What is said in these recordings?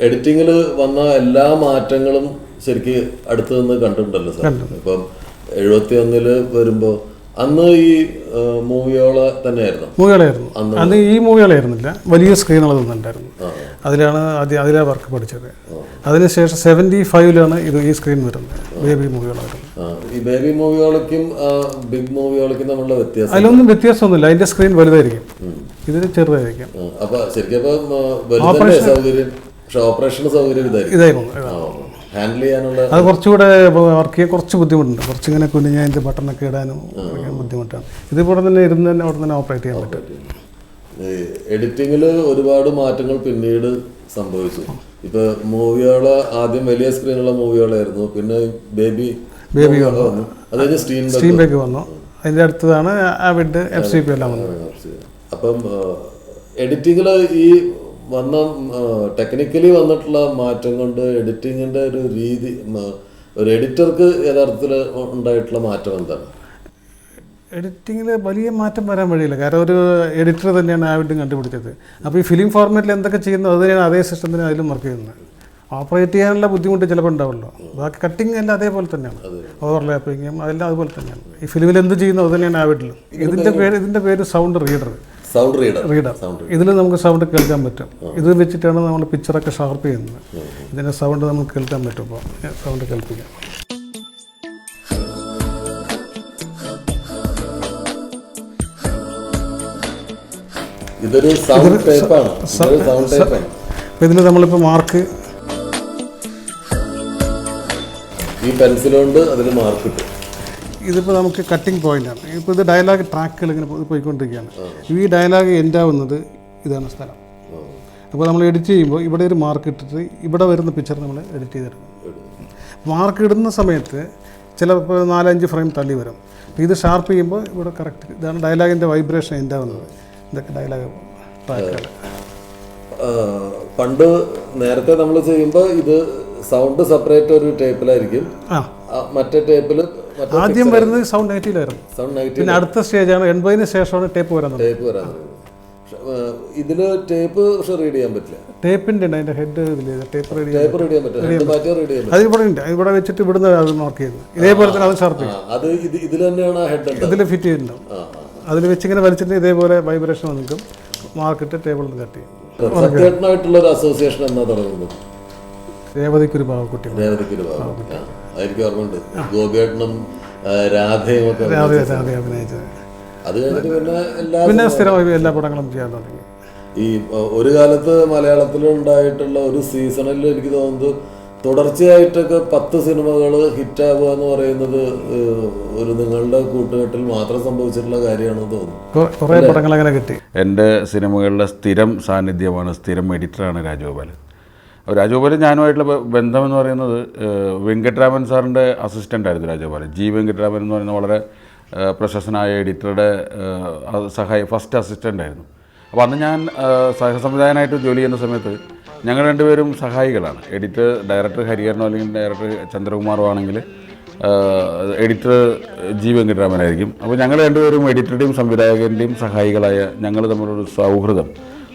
എഡിറ്റിങ്ങിൽ വന്ന എല്ലാ മാറ്റങ്ങളും ശരിക്ക് അടുത്ത് നിന്ന് കണ്ടിട്ടുണ്ടല്ലോ സാർ. ഇപ്പം എഴുപത്തി ഒന്നിൽ വരുമ്പോ അന്ന് ഈ മൂവിയോളെ തന്നെയായിരുന്നു? മൂവികളായിരുന്നു അന്ന്. ഈ മൂവികളായിരുന്നില്ല വലിയ സ്ക്രീനുകൾ തന്നിട്ടുണ്ടായിരുന്നു അതിലാണ് ആദ്യം അതിലാണ് വർക്ക് പഠിച്ചത്. അതിനുശേഷം സെവന്റി ഫൈവിലാണ് ഇത് ഈ സ്ക്രീൻ വരുന്നത്. ബേബി മൂവികളായിരുന്നു ആ, ഈ ബേബി മൂവിയോളയ്ക്കും ബിഗ് മൂവിയോളയ്ക്കും തമ്മിലുള്ള വ്യത്യാസം അതിലൊന്നും വ്യത്യാസമൊന്നുമില്ല. അതിന്റെ സ്ക്രീൻ വലുതായിരിക്കും. ഇതിന് ചെറുതായിരിക്കും. ആ, ആ, പക്ഷെ ഓപ്പറേഷൻ സൗകര്യം ഇതായിരിക്കും ഇതായിരുന്നു ഹാൻഡിൽ ചെയ്യാനുള്ള അത് കുറച്ചുകൂടെ വർക്ക് ചെയ്യാൻ കുറച്ച് ബുദ്ധിമുട്ടുണ്ട് കുറച്ച് ഇങ്ങനെ കുഞ്ഞ് അതിന്റെ ബട്ടണൊക്കെ ഇടാനും ബുദ്ധിമുട്ടാണ് ഇതിവിടെ തന്നെ ഇരുന്ന് തന്നെ അവിടെ തന്നെ ഓപ്പറേറ്റ് ചെയ്യാൻ പറ്റും എഡിറ്റിങ്ങിൽ ഒരുപാട് മാറ്റങ്ങൾ പിന്നീട് സംഭവിച്ചു ഇപ്പൊ മൂവികൾ ആദ്യം വലിയ സ്ക്രീനുള്ള മൂവികളായിരുന്നു പിന്നെ ബേബി ബേബി വന്നു അതായത് സ്റ്റീം ബാക്ക് വന്നു അതിന്റെ അടുത്തതാണ് ആവിഡ് എഫ് സി പി എല്ലാം വന്നത് അപ്പം എഡിറ്റിങ്ങിൽ ഈ വന്ന ടെക്നിക്കലി വന്നിട്ടുള്ള മാറ്റം കൊണ്ട് എഡിറ്റിങ്ങിന്റെ ഒരു രീതി ഒരു എഡിറ്റർക്ക് യഥാർത്ഥത്തിൽ ഉണ്ടായിട്ടുള്ള മാറ്റം എന്താണ്? എഡിറ്റിങ്ങിൽ വലിയ മാറ്റം വരാൻ വഴിയില്ല. കാരണം ഒരു എഡിറ്റർ തന്നെയാണ് ആ വീണ്ടും കണ്ടുപിടിച്ചത്. അപ്പോൾ ഈ ഫിലിം ഫോർമാറ്റിൽ എന്തൊക്കെ ചെയ്യുന്നു അത് തന്നെയാണ് അതേ സിസ്റ്റം തന്നെ അതിലും വർക്ക് ചെയ്യുന്നത്. ഓപ്പറേറ്റ് ചെയ്യാനുള്ള ബുദ്ധിമുട്ട് ചിലപ്പോൾ ഉണ്ടാവുമല്ലോ. ബാക്കി കട്ടിങ് എല്ലാം അതേപോലെ തന്നെയാണ്. ഓവർലാപ്പിങ്ങും അതെല്ലാം അതുപോലെ തന്നെയാണ്. ഈ ഫിലിമിൽ എന്ത് ചെയ്യുന്നു അത് തന്നെയാണ് ആ വീട്ടിലും. ഇതിന്റെ പേര് ഇതിന്റെ പേര് സൗണ്ട് റീഡർ സൗണ്ട് റീഡർ ഇതിൽ നമുക്ക് സൗണ്ട് കേൾക്കാൻ പറ്റും. ഇത് വെച്ചിട്ടാണ് നമ്മൾ പിക്ചറൊക്കെ ഷാർപ്പ് ചെയ്യുന്നത്. ഇതിന്റെ സൗണ്ട് നമുക്ക് കേൾക്കാൻ പറ്റും അപ്പോൾ സൗണ്ട് കേൾപ്പിക്കാം. ഇതൊരു സൗണ്ട് ടേപ്പാണ് ഇതൊരു സൗണ്ട് ടേപ്പാണ് അപ്പോൾ ഇതിൽ നമ്മളിപ്പോൾ മാർക്ക് ഈ പെൻസിൽ കൊണ്ട് അതിൽ മാർക്ക് ഇട്ടു. ഇതിപ്പോൾ നമുക്ക് കട്ടിംഗ് പോയിന്റാണ് ഇപ്പോൾ ഇത് ഡയലോഗ് ട്രാക്കുകൾ ഇങ്ങനെ പോയിക്കൊണ്ടിരിക്കുകയാണ്. ഈ ഡയലോഗ് എൻഡ് ആവുന്നത് ഇതാണ് സ്ഥലം. അപ്പോൾ നമ്മൾ എഡിറ്റ് ചെയ്യുമ്പോൾ ഇവിടെ ഒരു മാർക്ക് ഇട്ടിട്ട് ഇവിടെ വരുന്ന പിക്ചർ നമ്മൾ എഡിറ്റ് ചെയ്തെടുക്കും. മാർക്ക് ഇടുന്ന സമയത്ത് ചിലപ്പോൾ നാലഞ്ച് ഫ്രെയിം തള്ളി വരും. ഇത് ഷാർപ്പ് ചെയ്യുമ്പോൾ ഇവിടെ കറക്റ്റ് ഇതാണ് ഡയലോഗിന്റെ വൈബ്രേഷൻ എൻഡ് ആവുന്നത്. ഇതൊക്കെ ഡയലോഗ് ട്രാക്കുകൾ പണ്ട് നേരത്തെ നമ്മൾ ചെയ്യുമ്പോൾ ഇത് സൗണ്ട് സെപ്പറേറ്റ് ഒരു ടേപ്പിലായിരിക്കും മറ്റേ ടേപ്പിൽ ആദ്യം വരുന്നത് സൗണ്ട് നെഗറ്റീവിലായിരുന്നു സൗണ്ട് നെഗറ്റീവ് പിന്നെ അടുത്ത സ്റ്റേജാണ് എൺപതിന് ശേഷമാണ് ടേപ്പ് വരുന്നത് ടേപ്പ് വരാൻ ഇതിൽ ടേപ്പ് പക്ഷെ റീഡ് ചെയ്യാൻ പറ്റില്ല. ടേപ്പിന്റെ ഉണ്ട് അതിന്റെ ഹെഡ് ഇതിൽ ടേപ്പ് റെഡി ടേപ്പ് റീഡ് ചെയ്യാൻ പറ്റില്ല. റീഡ് ചെയ്യാൻ അത് ഇവിടെ ഉണ്ട് ഇവിടെ വെച്ചിട്ട് ഇവിടുന്ന് അത് മാർക്ക് ചെയ്യുന്നത് ഇതേപോലെ തന്നെ അത് ഷാർപ്പ് ചെയ്യും. അത് ഇത് ഇതിൽ തന്നെയാണ് ഹെഡ് ഉണ്ട് ഇതിൽ ഫിറ്റ് ചെയ്തിട്ടുണ്ടാവും ആ, വെച്ച് അതിൽ വെച്ചിങ്ങനെ വലിച്ചിട്ട് ഇതേപോലെ വൈബ്രേഷൻ നിൽക്കും മാർക്കിട്ട് ടേബിളിൽ നിന്ന് കട്ട് ചെയ്യും. സത്യേട്ടനായിട്ടുള്ള ഒരു അസോസിയേഷൻ എന്നാ തുടങ്ങുന്നത്? രേവതിക്കൊരു പാവക്കുട്ടി രേവതിക്ക് ഒരു അതെനിക്ക് ഓർമ്മയുണ്ട്. ഗോപിയേട്ടനും രാധയും ഒക്കെ അതെ അതെ അഭിനയിച്ചത്. അത് കഴിഞ്ഞിട്ട് പിന്നെ എല്ലാ പിന്നെ സ്ഥിരമായി എല്ലാ പടങ്ങളും ചെയ്യാൻ തുടങ്ങി. ഈ ഒരു കാലത്ത് മലയാളത്തിൽ ഉണ്ടായിട്ടുള്ള ഒരു സീസണിൽ എനിക്ക് തോന്നുന്നത് തുടർച്ചയായിട്ടൊക്കെ പത്ത് സിനിമകൾ ഹിറ്റാവുക എന്ന് പറയുന്നത് ഒരു നിങ്ങളുടെ കൂട്ടുകെട്ടിൽ മാത്രം സംഭവിച്ചിട്ടുള്ള കാര്യമാണെന്ന് തോന്നുന്നു. കുറേ പടങ്ങൾ അങ്ങനെ കിട്ടി. എന്റെ സിനിമകളിലെ സ്ഥിരം സാന്നിധ്യമാണ് സ്ഥിരം എഡിറ്ററാണ് രാജഗോപാൽ രാജഗോപാൽ ഞാനുമായിട്ടുള്ള ബന്ധമെന്ന് പറയുന്നത് വെങ്കട്രാമൻ സാറിന്റെ അസിസ്റ്റന്റ് ആയിരുന്നു രാജഗോപാലൻ. ജി. വെങ്കട്രാമൻ എന്ന് പറയുന്ന വളരെ പ്രശസ്തനായ എഡിറ്ററുടെ സഹായ ഫസ്റ്റ് അസിസ്റ്റന്റ് ആയിരുന്നു. അപ്പോൾ അന്ന് ഞാൻ സഹസംവിധായകനായിട്ട് ജോലി ചെയ്യുന്ന സമയത്ത് ഞങ്ങൾ രണ്ടുപേരും സഹായികളാണ്. എഡിറ്റർ ഡയറക്ടർ ഹരിഹരനോ അല്ലെങ്കിൽ ഡയറക്ടർ ചന്ദ്രകുമാറോ ആണെങ്കിൽ എഡിറ്റർ ജി. വെങ്കട്ടരാമനായിരിക്കും അപ്പോൾ ഞങ്ങൾ രണ്ടുപേരും എഡിറ്ററുടെയും സംവിധായകന്റെയും സഹായികളായ ഞങ്ങൾ തമ്മിലൊരു സൗഹൃദം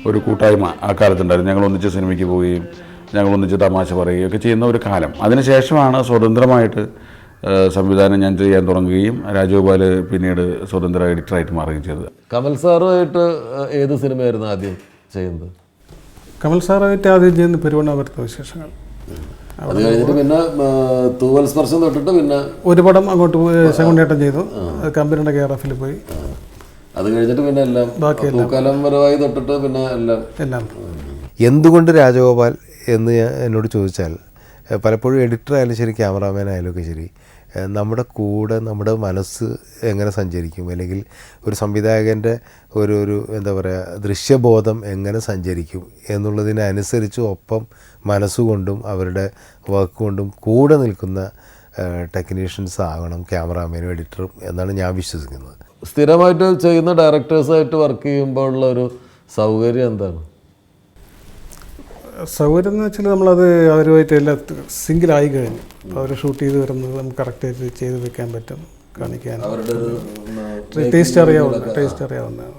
ഒരു കൂട്ടായ്മ ആ കാലത്തുണ്ടായിരുന്നു. ഞങ്ങൾ ഒന്നിച്ച് സിനിമയ്ക്ക് പോവുകയും ഞങ്ങൾ ഒന്നിച്ച് തമാശ പറയുകയൊക്കെ ഒക്കെ ചെയ്യുന്ന ഒരു കാലം. അതിനുശേഷമാണ് സ്വതന്ത്രമായിട്ട് സംവിധാനം ഞാൻ ചെയ്യാൻ തുടങ്ങുകയും രാജഗോപാൽ പിന്നീട് സ്വതന്ത്ര എഡിറ്ററായിട്ട് മാറുകയും ചെയ്തത്. കമൽ സാറുമായിട്ട് ഏത് സിനിമയായിരുന്നു ആദ്യം ചെയ്യുന്നത്? കമൽ സാറായിട്ട് ആദ്യം ചെയ്യുന്ന പെരുവണ്ണാപുരത്തെ വിശേഷങ്ങൾ. അത് കഴിഞ്ഞിട്ട് പിന്നെ തൂവൽ സ്പർശം തൊട്ടിട്ട് പിന്നെ ഒരു പടം അങ്ങോട്ട് പോയി ശങ്കുണ്ണേട്ടൻ ചെയ്തു. കമ്പനിയുടെ കെയർ എഫിൽ പോയി. അത് കഴിഞ്ഞിട്ട് പിന്നെ എല്ലാം പൂക്കാലം വരവായി തൊട്ടിട്ട് പിന്നെ എല്ലാം. എല്ലാം. എന്തുകൊണ്ട് രാജഗോപാൽ എന്ന് ഞാൻ എന്നോട് ചോദിച്ചാൽ പലപ്പോഴും എഡിറ്റർ ആയാലും ശരി ക്യാമറാമാൻ ആയാലും ഒക്കെ ശരി നമ്മുടെ കൂടെ നമ്മുടെ മനസ്സ് എങ്ങനെ സഞ്ചരിക്കും? അല്ലെങ്കിൽ ഒരു സംവിധായകന്റെ ഒരു ഒരു എന്താ പറയുക ദൃശ്യബോധം എങ്ങനെ സഞ്ചരിക്കും? എന്നുള്ളതിനനുസരിച്ച് ഒപ്പം മനസ്സുകൊണ്ടും അവരുടെ വർക്ക് കൊണ്ടും കൂടെ നിൽക്കുന്ന ടെക്നീഷ്യൻസ് ആകണം ക്യാമറാമാനും എഡിറ്ററും എന്നാണ് ഞാൻ വിശ്വസിക്കുന്നത്. സ്ഥിരമായിട്ട് ചെയ്യുന്ന ഡയറക്ടേഴ്സായിട്ട് വർക്ക് ചെയ്യുമ്പോൾ ഉള്ള ഒരു സൗകര്യം എന്താണ്? സൗകര്യം എന്ന് വെച്ചാൽ നമ്മളത് അവരുമായിട്ട് എല്ലാ സിംഗിളായി കഴിഞ്ഞു. അവർ ഷൂട്ട് ചെയ്ത് വരുന്നത് നമുക്ക് കറക്റ്റായിട്ട് ചെയ്ത് വെക്കാൻ പറ്റും കാണിക്കാൻ ടേസ്റ്റ് അറിയാവുന്ന ടേസ്റ്റ് അറിയാവുന്നതാണ്.